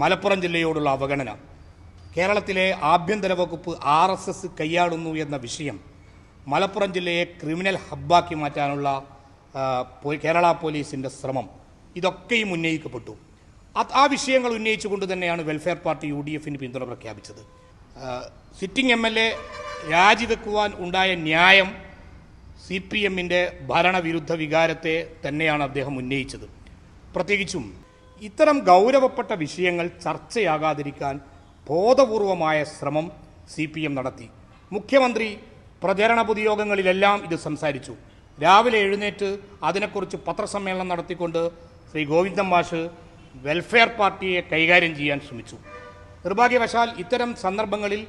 മലപ്പുറം ജില്ലയോടുള്ള അവഗണന. കേരളത്തിലെ ആഭ്യന്തര വകുപ്പ് ആർ എസ് എസ് കൈയാടുന്നു എന്ന വിഷയം മലപ്പുറം ജില്ലയെ ക്രിമിനൽ ഹബ്ബാക്കി മാറ്റാനുള്ള കേരള പോലീസിന്റെ ശ്രമം. ഇതൊക്കെയും ഉന്നയിക്കപ്പെട്ടു. ആ വിഷയങ്ങൾ ഉന്നയിച്ചുകൊണ്ട് തന്നെയാണ് വെൽഫെയർ പാർട്ടി യു ഡി എഫിന് പിന്തുണ പ്രഖ്യാപിച്ചത്. സിറ്റിംഗ് എം എൽ എ രാജിവെക്കുവാൻ ഉണ്ടായ ന്യായം സി പി എമ്മിന്റെ ഭരണവിരുദ്ധ വികാരത്തെ തന്നെയാണ് അദ്ദേഹം ഉന്നയിച്ചത്. പ്രത്യേകിച്ചും ഇത്തരം ഗൗരവപ്പെട്ട വിഷയങ്ങൾ ചർച്ചയാകാതിരിക്കാൻ ബോധപൂർവമായ ശ്രമം സി പി എം നടത്തി. മുഖ്യമന്ത്രി പ്രചരണ പൊതുയോഗങ്ങളിലെല്ലാം ഇത് സംസാരിച്ചു. രാവിലെ എഴുന്നേറ്റ് അതിനെക്കുറിച്ച് പത്രസമ്മേളനം നടത്തിക്കൊണ്ട് ശ്രീ ഗോവിന്ദൻ മാഷ് വെൽഫെയർ പാർട്ടിയെ കൈകാര്യം ചെയ്യാൻ ശ്രമിച്ചു. നിർഭാഗ്യവശാൽ ഇത്തരം സന്ദർഭങ്ങളിൽ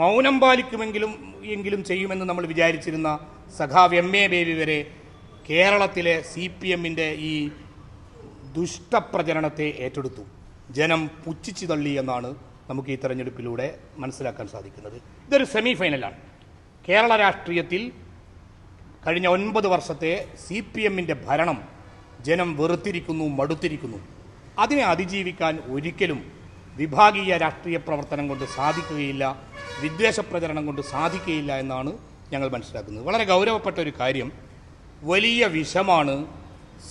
മൗനം പാലിക്കുമെങ്കിലും എങ്കിലും ചെയ്യുമെന്ന് നമ്മൾ വിചാരിച്ചിരുന്ന സഖാവ് എം എ ബേബി വരെ കേരളത്തിലെ സി പി എമ്മിന്റെ ഈ ദുഷ്ടപ്രചരണത്തെ ഏറ്റെടുത്തു. ജനം പുച്ഛിച്ചു തള്ളി എന്നാണ് നമുക്ക് ഈ തെരഞ്ഞെടുപ്പിലൂടെ മനസ്സിലാക്കാൻ സാധിക്കുന്നത്. ഇതൊരു സെമി ഫൈനലാണ് കേരള രാഷ്ട്രീയത്തിൽ കഴിഞ്ഞ ഒൻപത് വർഷത്തെ സി പി എമ്മിന്റെ ഭരണം ജനം വെറുത്തിരിക്കുന്നു മടുത്തിരിക്കുന്നു. അതിനെ അതിജീവിക്കാൻ ഒരിക്കലും വിഭാഗീയ രാഷ്ട്രീയ പ്രവർത്തനം കൊണ്ട് സാധിക്കുകയില്ല വിദ്വേഷ പ്രചരണം കൊണ്ട് സാധിക്കുകയില്ല എന്നാണ് ഞങ്ങൾ മനസ്സിലാക്കുന്നത്. വളരെ ഗൗരവപ്പെട്ട ഒരു കാര്യം വലിയ വിഷമാണ്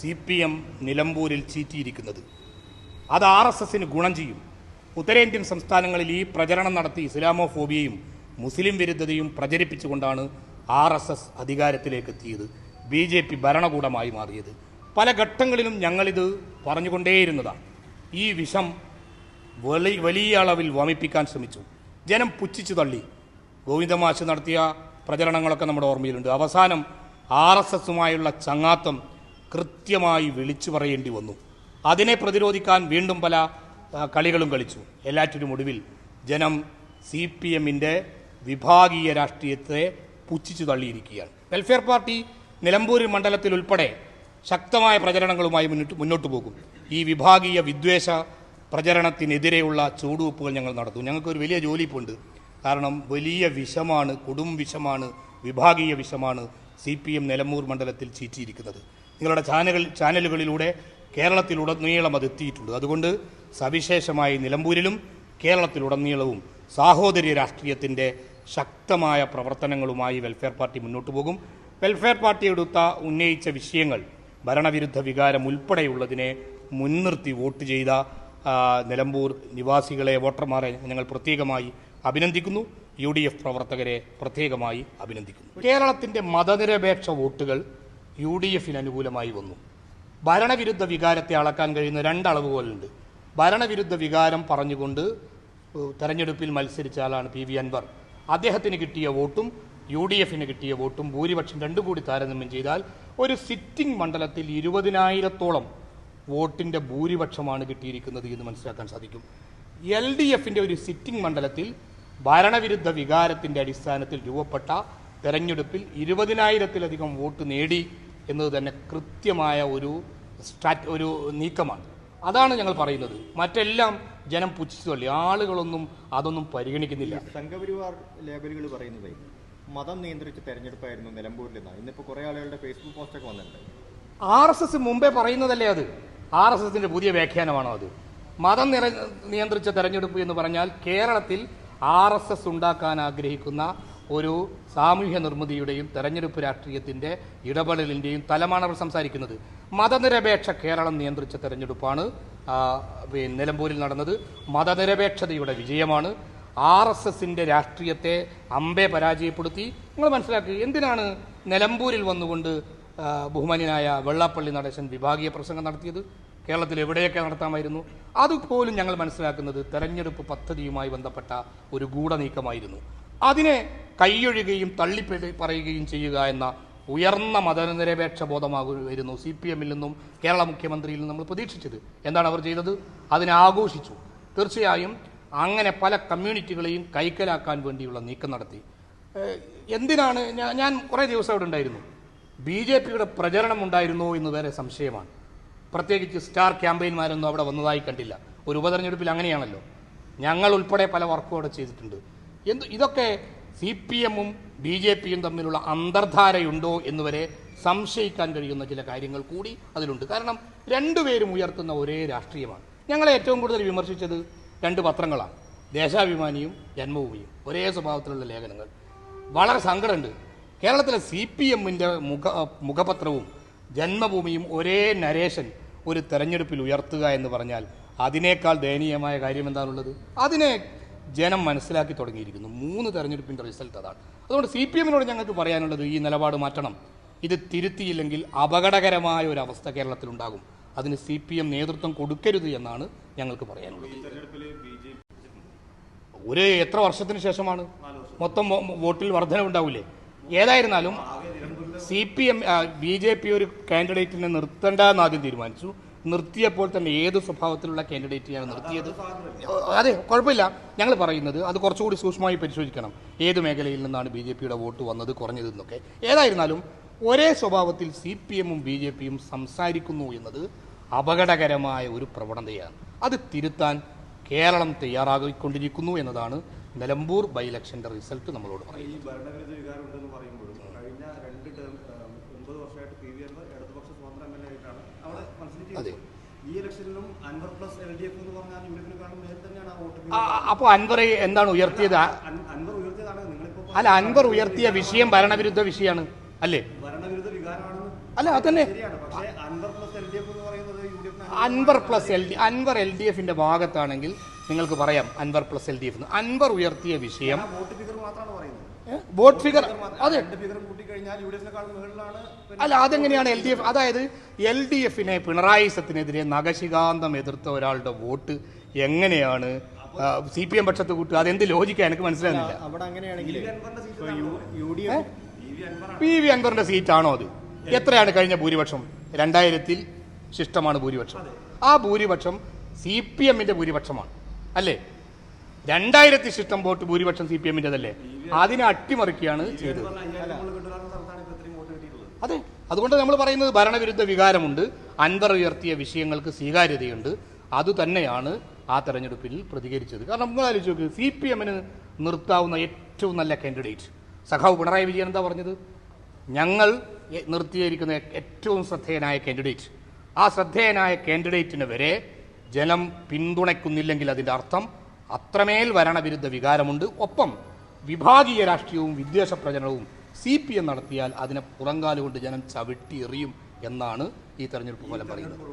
സി പി എം നിലമ്പൂരിൽ ചീറ്റിയിരിക്കുന്നത്. അത് ആർ എസ് എസിന് ഗുണം ചെയ്യും. ഉത്തരേന്ത്യൻ സംസ്ഥാനങ്ങളിൽ ഈ പ്രചരണം നടത്തി ഇസ്ലാമോഫോബിയയും മുസ്ലിം വിരുദ്ധതയും പ്രചരിപ്പിച്ചുകൊണ്ടാണ് ആർ എസ് എസ് അധികാരത്തിലേക്ക് എത്തിയത് ബി ജെ പി ഭരണകൂടമായി മാറിയത്. പല ഘട്ടങ്ങളിലും ഞങ്ങളിത് പറഞ്ഞുകൊണ്ടേയിരുന്നതാണ്. ഈ വിഷം വലി വലിയ അളവിൽ വമിപ്പിക്കാൻ ശ്രമിച്ചു. ജനം പുച്ഛിച്ചു തള്ളി. ഗോവിന്ദമാശ് നടത്തിയ പ്രചരണങ്ങളൊക്കെ നമ്മുടെ ഓർമ്മയിലുണ്ട്. അവസാനം ആർ എസ് എസുമായുള്ള ചങ്ങാത്തം കൃത്യമായി വിളിച്ചു പറയേണ്ടി വന്നു. അതിനെ പ്രതിരോധിക്കാൻ വീണ്ടും പല കളികളും കളിച്ചു. എല്ലാറ്റിനും ഒടുവിൽ ജനം സി പി എമ്മിന്റെ വിഭാഗീയ രാഷ്ട്രീയത്തെ പുച്ഛിച്ചു തള്ളിയിരിക്കുകയാണ്. വെൽഫെയർ പാർട്ടി നിലമ്പൂർ മണ്ഡലത്തിൽ ഉൾപ്പെടെ ശക്തമായ പ്രചരണങ്ങളുമായി മുന്നോട്ട് മുന്നോട്ട് പോകും. ഈ വിഭാഗീയ വിദ്വേഷ പ്രചരണത്തിനെതിരെയുള്ള ചൂടുവെപ്പുകൾ ഞങ്ങൾ നടത്തും. ഞങ്ങൾക്കൊരു വലിയ ജോലി ഇപ്പോൾ ഉണ്ട് കാരണം വലിയ വിഷമാണ് കൊടും വിഷമാണ് വിഭാഗീയ വിഷമാണ് സി പി എം നിലമ്പൂർ മണ്ഡലത്തിൽ ചീറ്റിയിരിക്കുന്നത്. നിങ്ങളുടെ ചാനലുകൾ ചാനലുകളിലൂടെ കേരളത്തിലുടനീളം അത് എത്തിയിട്ടുണ്ട്. അതുകൊണ്ട് സവിശേഷമായി നിലമ്പൂരിലും കേരളത്തിലുടനീളവും സാഹോദര്യ രാഷ്ട്രീയത്തിന്റെ ശക്തമായ പ്രവർത്തനങ്ങളുമായി വെൽഫെയർ പാർട്ടി മുന്നോട്ട് പോകും. വെൽഫെയർ പാർട്ടി എടുത്ത ഉന്നയിച്ച വിഷയങ്ങൾ ഭരണവിരുദ്ധ വികാരം ഉൾപ്പെടെയുള്ളതിനെ മുൻനിർത്തി വോട്ട് ചെയ്ത നിലമ്പൂർ നിവാസികളെ വോട്ടർമാരെ ഞങ്ങൾ പ്രത്യേകമായി അഭിനന്ദിക്കുന്നു. യു പ്രവർത്തകരെ പ്രത്യേകമായി അഭിനന്ദിക്കുന്നു. കേരളത്തിന്റെ മതനിരപേക്ഷ വോട്ടുകൾ യു ഡി എഫിന് അനുകൂലമായി വന്നു. ഭരണവിരുദ്ധ വികാരത്തെ അളക്കാൻ കഴിയുന്ന രണ്ടളവുകളുണ്ട് ഭരണവിരുദ്ധ വികാരം പറഞ്ഞുകൊണ്ട് തെരഞ്ഞെടുപ്പിൽ മത്സരിച്ചാലാണ് പി വി അൻവർ. അദ്ദേഹത്തിന് കിട്ടിയ വോട്ടും യു ഡി എഫിന് കിട്ടിയ വോട്ടും ഭൂരിപക്ഷം രണ്ടും കൂടി താരതമ്യം ചെയ്താൽ ഒരു സിറ്റിംഗ് മണ്ഡലത്തിൽ ഇരുപതിനായിരത്തോളം വോട്ടിന്റെ ഭൂരിപക്ഷമാണ് കിട്ടിയിരിക്കുന്നത് എന്ന് മനസ്സിലാക്കാൻ സാധിക്കും. എൽ ഡി എഫിന്റെ ഒരു സിറ്റിംഗ് മണ്ഡലത്തിൽ ഭരണവിരുദ്ധ വികാരത്തിന്റെ അടിസ്ഥാനത്തിൽ രൂപപ്പെട്ട തെരഞ്ഞെടുപ്പിൽ ഇരുപതിനായിരത്തിലധികം വോട്ട് നേടി എന്നത് തന്നെ കൃത്യമായ ഒരു സ്ട്രാറ്റ് ഒരു നീക്കമാണ്. അതാണ് ഞങ്ങൾ പറയുന്നത്. മറ്റെല്ലാം ജനം പുച്ഛിച്ചു തള്ളി. ആളുകളൊന്നും അതൊന്നും പരിഗണിക്കുന്നില്ല. സംഘപരിവാർ ലേബലുകൾ പറയുന്നത് മതം നിയന്ത്രിച്ച തെരഞ്ഞെടുപ്പായിരുന്നു നിലമ്പൂരിൽ നിന്നാണ് ഇന്നിപ്പോൾ കുറേ ആളുകളുടെ ഫേസ്ബുക്ക് പോസ്റ്റൊക്കെ വന്നിട്ടുണ്ട്. ആർ എസ് എസ് മുമ്പേ പറയുന്നതല്ലേ അത്? ആർ എസ് എസിന്റെ പുതിയ വ്യാഖ്യാനമാണോ അത്? മതം നിയന്ത്രിച്ച തെരഞ്ഞെടുപ്പ് എന്ന് പറഞ്ഞാൽ കേരളത്തിൽ ആർ എസ് എസ് ഉണ്ടാക്കാൻ ആഗ്രഹിക്കുന്ന ഒരു സാമൂഹ്യ നിർമ്മിതിയുടെയും തെരഞ്ഞെടുപ്പ് രാഷ്ട്രീയത്തിന്റെ ഇടപെടലിന്റെയും തലമാണ് അവർ സംസാരിക്കുന്നത്. മതനിരപേക്ഷ കേരളം നിയന്ത്രിച്ച തെരഞ്ഞെടുപ്പാണ് നിലമ്പൂരിൽ നടന്നത്. മതനിരപേക്ഷതയുടെ വിജയമാണ്. ആർ എസ് എസിന്റെ രാഷ്ട്രീയത്തെ അമ്പെ പരാജയപ്പെടുത്തി. നിങ്ങൾ മനസ്സിലാക്കി എന്തിനാണ് നിലമ്പൂരിൽ വന്നുകൊണ്ട് ബഹുമാനിയായ വെള്ളാപ്പള്ളി നടേശൻ വിഭാഗീയ പ്രസംഗം നടത്തിയത്? കേരളത്തിൽ എവിടെയൊക്കെ നടത്താമായിരുന്നു? അതുപോലും ഞങ്ങൾ മനസ്സിലാക്കുന്നത് തെരഞ്ഞെടുപ്പ് പദ്ധതിയുമായി ബന്ധപ്പെട്ട ഒരു ഗൂഢനീക്കമായിരുന്നു. അതിനെ കൈയൊഴുകയും തള്ളി പറയുകയും ചെയ്യുക എന്ന ഉയർന്ന മതനിരപേക്ഷ ബോധമാകുമായിരുന്നു സി പി എമ്മിൽ നിന്നും കേരള മുഖ്യമന്ത്രിയിൽ നിന്നും നമ്മൾ പ്രതീക്ഷിച്ചത്. എന്താണ് അവർ ചെയ്തത്? അതിനെ ആഘോഷിച്ചു. തീർച്ചയായും അങ്ങനെ പല കമ്മ്യൂണിറ്റികളെയും കൈക്കലാക്കാൻ വേണ്ടിയുള്ള നീക്കം നടത്തി. എന്തിനാണ് ഞാൻ കുറേ ദിവസം അവിടെ ഉണ്ടായിരുന്നു. ബി ജെ പിയുടെ പ്രചരണം ഉണ്ടായിരുന്നോ എന്ന് വരെ സംശയമാണ്. പ്രത്യേകിച്ച് സ്റ്റാർ ക്യാമ്പയിന്മാരൊന്നും അവിടെ വന്നതായി കണ്ടില്ല. ഒരു ഉപതെരഞ്ഞെടുപ്പിൽ അങ്ങനെയാണല്ലോ. ഞങ്ങൾ ഉൾപ്പെടെ പല വർക്കും അവിടെ ചെയ്തിട്ടുണ്ട്. എന്ത് ഇതൊക്കെ സി പി എമ്മും ബി ജെ പിയും തമ്മിലുള്ള അന്തർധാരയുണ്ടോ എന്നുവരെ സംശയിക്കാൻ കഴിയുന്ന ചില കാര്യങ്ങൾ കൂടി അതിലുണ്ട്. കാരണം രണ്ടുപേരും ഉയർത്തുന്ന ഒരേ രാഷ്ട്രീയമാണ്. ഞങ്ങളെ ഏറ്റവും കൂടുതൽ വിമർശിച്ചത് രണ്ട് പത്രങ്ങളാണ്. ദേശാഭിമാനിയും ജന്മഭൂമിയും. ഒരേ സ്വഭാവത്തിലുള്ള ലേഖനങ്ങൾ. വളരെ സങ്കടമുണ്ട്. കേരളത്തിലെ സി പി എമ്മിന്റെ മുഖ മുഖപത്രവും ജന്മഭൂമിയും ഒരേ നരേഷൻ ഒരു തെരഞ്ഞെടുപ്പിൽ ഉയർത്തുക എന്ന് പറഞ്ഞാൽ അതിനേക്കാൾ ദയനീയമായ കാര്യം എന്താണുള്ളത്? അതിനെ ജനം മനസ്സിലാക്കി തുടങ്ങിയിരിക്കുന്നു. മൂന്ന് തെരഞ്ഞെടുപ്പിന്റെ റിസൾട്ട് അതാണ്. അതുകൊണ്ട് സി പി എമ്മിനോട് ഞങ്ങൾക്ക് പറയാനുള്ളത് ഈ നിലപാട് മാറ്റണം. ഇത് തിരുത്തിയില്ലെങ്കിൽ അപകടകരമായ ഒരു അവസ്ഥ കേരളത്തിലുണ്ടാകും. അതിന് സി പി എം നേതൃത്വം കൊടുക്കരുത് എന്നാണ് ഞങ്ങൾക്ക് പറയാനുള്ളത്. ഒരു എത്ര വർഷത്തിന് ശേഷമാണ്? മൊത്തം വോട്ടിൽ വർധനവുണ്ടാവില്ലേ ഏതായിരുന്നാലും C P M B J P ഒരു കാൻഡിഡേറ്റിനെ നിർത്തേണ്ട എന്ന് ആദ്യം തീരുമാനിച്ചു. നിർത്തിയപ്പോൾ തന്നെ ഏത് സ്വഭാവത്തിലുള്ള കാൻഡിഡേറ്റിനെയാണ് നിർത്തിയത്? അതെ കുഴപ്പമില്ല. ഞങ്ങൾ പറയുന്നത് അത് കുറച്ചുകൂടി സൂക്ഷ്മമായി പരിശോധിക്കണം. ഏത് മേഖലയിൽ നിന്നാണ് ബി ജെ പിയുടെ വോട്ട് വന്നത് കുറഞ്ഞതെന്നൊക്കെ. ഏതായിരുന്നാലും ഒരേ സ്വഭാവത്തിൽ സി പി എമ്മും ബി ജെ പിയും സംസാരിക്കുന്നു എന്നത് അപകടകരമായ ഒരു പ്രവണതയാണ്. അത് തിരുത്താൻ കേരളം തയ്യാറാകിക്കൊണ്ടിരിക്കുന്നു എന്നതാണ് നിലമ്പൂർ ബൈ ഇലക്ഷന്റെ റിസൾട്ട് നമ്മളോട് പറയുന്നത്. അതെ. ഇലക്ഷനിലും അൻവർ അപ്പോൾ എന്താണ് ഉയർത്തിയത്? അല്ല അൻവർ ഉയർത്തിയ വിഷയം ഭരണവിരുദ്ധ വിഷയമാണ് അല്ലേ? അല്ല അതന്നെ Anvar plus L D Anvar L D എഫിന്റെ ഭാഗത്താണെങ്കിൽ നിങ്ങൾക്ക് പറയാം Anvar plus L D F Anvar ഉയർത്തിയ വിഷയം വോട്ട് ഫിഗർ അതെ. അല്ല അതെങ്ങനെയാണ് എൽ ഡി എഫ് അതായത് എൽ ഡി എഫിനെ പിണറായി സത്തിനെതിരെ നഖശികാന്തം എതിർത്ത ഒരാളുടെ വോട്ട് എങ്ങനെയാണ്? സി പി എം പക്ഷത്ത് കൂട്ടുക? അതെന്ത് ലോജിക്കാണ് എനിക്ക് മനസ്സിലാകുന്നില്ല അവിടെ അങ്ങനെയാണെങ്കിൽ പി വി അൻവറിന്റെ സീറ്റാണോ അത്? എത്രയാണ് കഴിഞ്ഞ ഭൂരിപക്ഷം? രണ്ടായിരത്തിൽ ശിഷ്ടമാണ് ഭൂരിപക്ഷം. ആ ഭൂരിപക്ഷം സി പി എമ്മിന്റെ ഭൂരിപക്ഷമാണ്. അല്ലേ? രണ്ടായിരത്തി ശിഷ്ടം വോട്ട് ഭൂരിപക്ഷം സി പി എമ്മിന്റെതല്ലേ അതിനെ അട്ടിമറിക്കുകയാണ് ചെയ്തത്. അതെ. അതുകൊണ്ട് നമ്മൾ പറയുന്നത് ഭരണവിരുദ്ധ വികാരമുണ്ട്. അൻവർ ഉയർത്തിയ വിഷയങ്ങൾക്ക് സ്വീകാര്യതയുണ്ട്. അതുതന്നെയാണ് ആ തെരഞ്ഞെടുപ്പിൽ പ്രതികരിച്ചത്. കാരണം നിങ്ങൾ ആലോചിച്ച് നോക്ക് സി പി എമ്മിന് നിർത്താവുന്ന ഏറ്റവും നല്ല കാൻഡിഡേറ്റ് സഖാവ് പിണറായി വിജയൻ എന്താ പറഞ്ഞത്? ഞങ്ങൾ നിർത്തിയിരിക്കുന്ന ഏറ്റവും ശ്രദ്ധേയനായ കാൻഡിഡേറ്റ് ആ ശ്രദ്ധേയനായ കാൻഡിഡേറ്റിന് വരെ ജനം പിന്തുണയ്ക്കുന്നില്ലെങ്കിൽ അതിന്റെ അർത്ഥം അത്രമേൽ ഭരണവിരുദ്ധ വികാരമുണ്ട്. ഒപ്പം വിഭാഗീയ രാഷ്ട്രീയവും വിദ്വേഷ പ്രചരണവും സി പി എം നടത്തിയാൽ അതിനെ പുറങ്കാലുകൊണ്ട് ജനം ചവിട്ടി എറിയും എന്നാണ് ഈ തെരഞ്ഞെടുപ്പ് ഫലം പറയുന്നത്.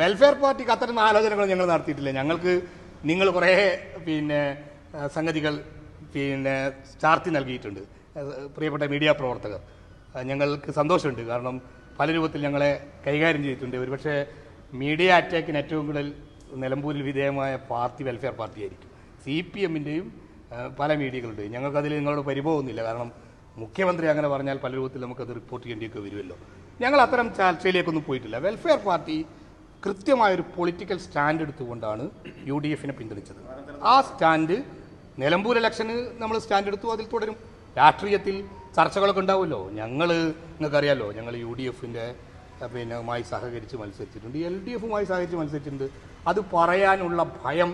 വെൽഫെയർ പാർട്ടിക്ക് അത്തരം ആലോചനകൾ ഞങ്ങൾ നടത്തിയിട്ടില്ല. ഞങ്ങൾക്ക് നിങ്ങൾ കുറേ പിന്നെ സംഗതികൾ പിന്നെ ചാർത്തി നൽകിയിട്ടുണ്ട്. പ്രിയപ്പെട്ട മീഡിയ പ്രവർത്തകർ. ഞങ്ങൾക്ക് സന്തോഷമുണ്ട്. കാരണം പല രൂപത്തിൽ ഞങ്ങളെ കൈകാര്യം ചെയ്തിട്ടുണ്ട്. ഒരുപക്ഷെ മീഡിയ അറ്റാക്കിന് ഏറ്റവും കൂടുതൽ നിലമ്പൂരിൽ വിധേയമായ പാർട്ടി വെൽഫെയർ പാർട്ടിയായിരിക്കും സി പി എമ്മിന്റെയും പല മീഡിയകളുണ്ട് ഞങ്ങൾക്കതിൽ നിങ്ങളോട് പരിഭവമൊന്നുമില്ല. കാരണം മുഖ്യമന്ത്രി അങ്ങനെ പറഞ്ഞാൽ പല രൂപത്തിൽ നമുക്കത് റിപ്പോർട്ട് ചെയ്യേണ്ടിയൊക്കെ വരുമല്ലോ. ഞങ്ങൾ അത്തരം ചർച്ചയിലേക്കൊന്നും പോയിട്ടില്ല. വെൽഫെയർ പാർട്ടി കൃത്യമായൊരു പൊളിറ്റിക്കൽ സ്റ്റാൻഡ് എടുത്തുകൊണ്ടാണ് യു ഡി എഫിനെ പിന്തുണച്ചത്. ആ സ്റ്റാൻഡ് നിലമ്പൂർ ഇലക്ഷന് നമ്മൾ സ്റ്റാൻഡ് എടുത്തു അതിൽ തുടരും. രാഷ്ട്രീയത്തിൽ ചർച്ചകളൊക്കെ ഉണ്ടാവുമല്ലോ. ഞങ്ങൾ നിങ്ങൾക്കറിയാലോ ഞങ്ങൾ യു ഡി എഫിന്റെ പിന്നെ മായി സഹകരിച്ച് മത്സരിച്ചിട്ടുണ്ട്. എൽ ഡി എഫുമായി സഹകരിച്ച് മത്സരിച്ചിട്ടുണ്ട്. അത് പറയാനുള്ള ഭയം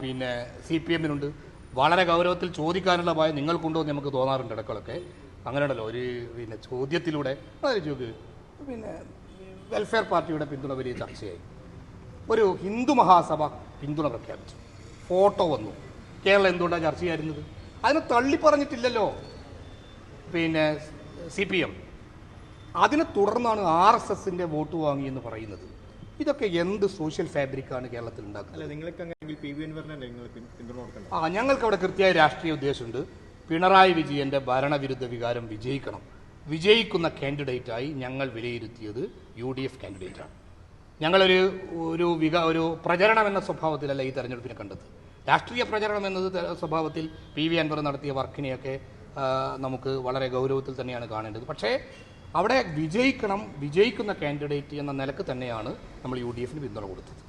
പിന്നെ സി പി എമ്മിനുണ്ട് വളരെ ഗൗരവത്തിൽ ചോദിക്കാനുള്ള ഭയം നിങ്ങൾക്കുണ്ടോ എന്ന് നമുക്ക് തോന്നാറുണ്ട് ഇടക്കളൊക്കെ അങ്ങനെയുണ്ടല്ലോ ഒരു പിന്നെ ചോദ്യത്തിലൂടെ പിന്നെ വെൽഫെയർ പാർട്ടിയുടെ പിന്തുണ വലിയ ചർച്ചയായി. ഒരു ഹിന്ദു മഹാസഭ പിന്തുണ പ്രഖ്യാപിച്ചു. ഫോട്ടോ വന്നു. കേരളം എന്തുകൊണ്ടാണ് ചർച്ചയായിരുന്നത്? ചെയ്യായിരുന്നത് അതിനെ തള്ളി പറഞ്ഞിട്ടില്ലല്ലോ പിന്നെ സി പി എം. അതിനെ തുടർന്നാണ് ആർ എസ് എസിന്റെ വോട്ട് വാങ്ങി എന്ന് പറയുന്നത്. ഇതൊക്കെ എന്ത് സോഷ്യൽ ഫാബ്രിക്കാണ് കേരളത്തിൽ ഉണ്ടാക്കുന്നത് ആ ഞങ്ങൾക്ക് അവിടെ കൃത്യമായ രാഷ്ട്രീയ ഉദ്ദേശമുണ്ട്. പിണറായി വിജയന്റെ ഭരണവിരുദ്ധ വികാരം വിജയിക്കണം. വിജയിക്കുന്ന കാൻഡിഡേറ്റായി ഞങ്ങൾ വിലയിരുത്തിയത് യു ഡി എഫ് കാൻഡിഡേറ്റാണ്. ഞങ്ങളൊരു ഒരു വിക ഒരു പ്രചരണം എന്ന സ്വഭാവത്തിലല്ല ഈ തെരഞ്ഞെടുപ്പിനെ കണ്ടത്. രാഷ്ട്രീയ പ്രചരണം എന്നത് സ്വഭാവത്തിൽ പി വി അൻവർ നടത്തിയ വർക്കിനെയൊക്കെ നമുക്ക് വളരെ ഗൗരവത്തിൽ തന്നെയാണ് കാണേണ്ടത്. പക്ഷേ അവിടെ വിജയിക്കണം വിജയിക്കുന്ന കാൻഡിഡേറ്റ് എന്ന നിലയ്ക്ക് തന്നെയാണ് നമ്മൾ യു ഡി എഫിന് പിന്തുണ കൊടുത്തത്.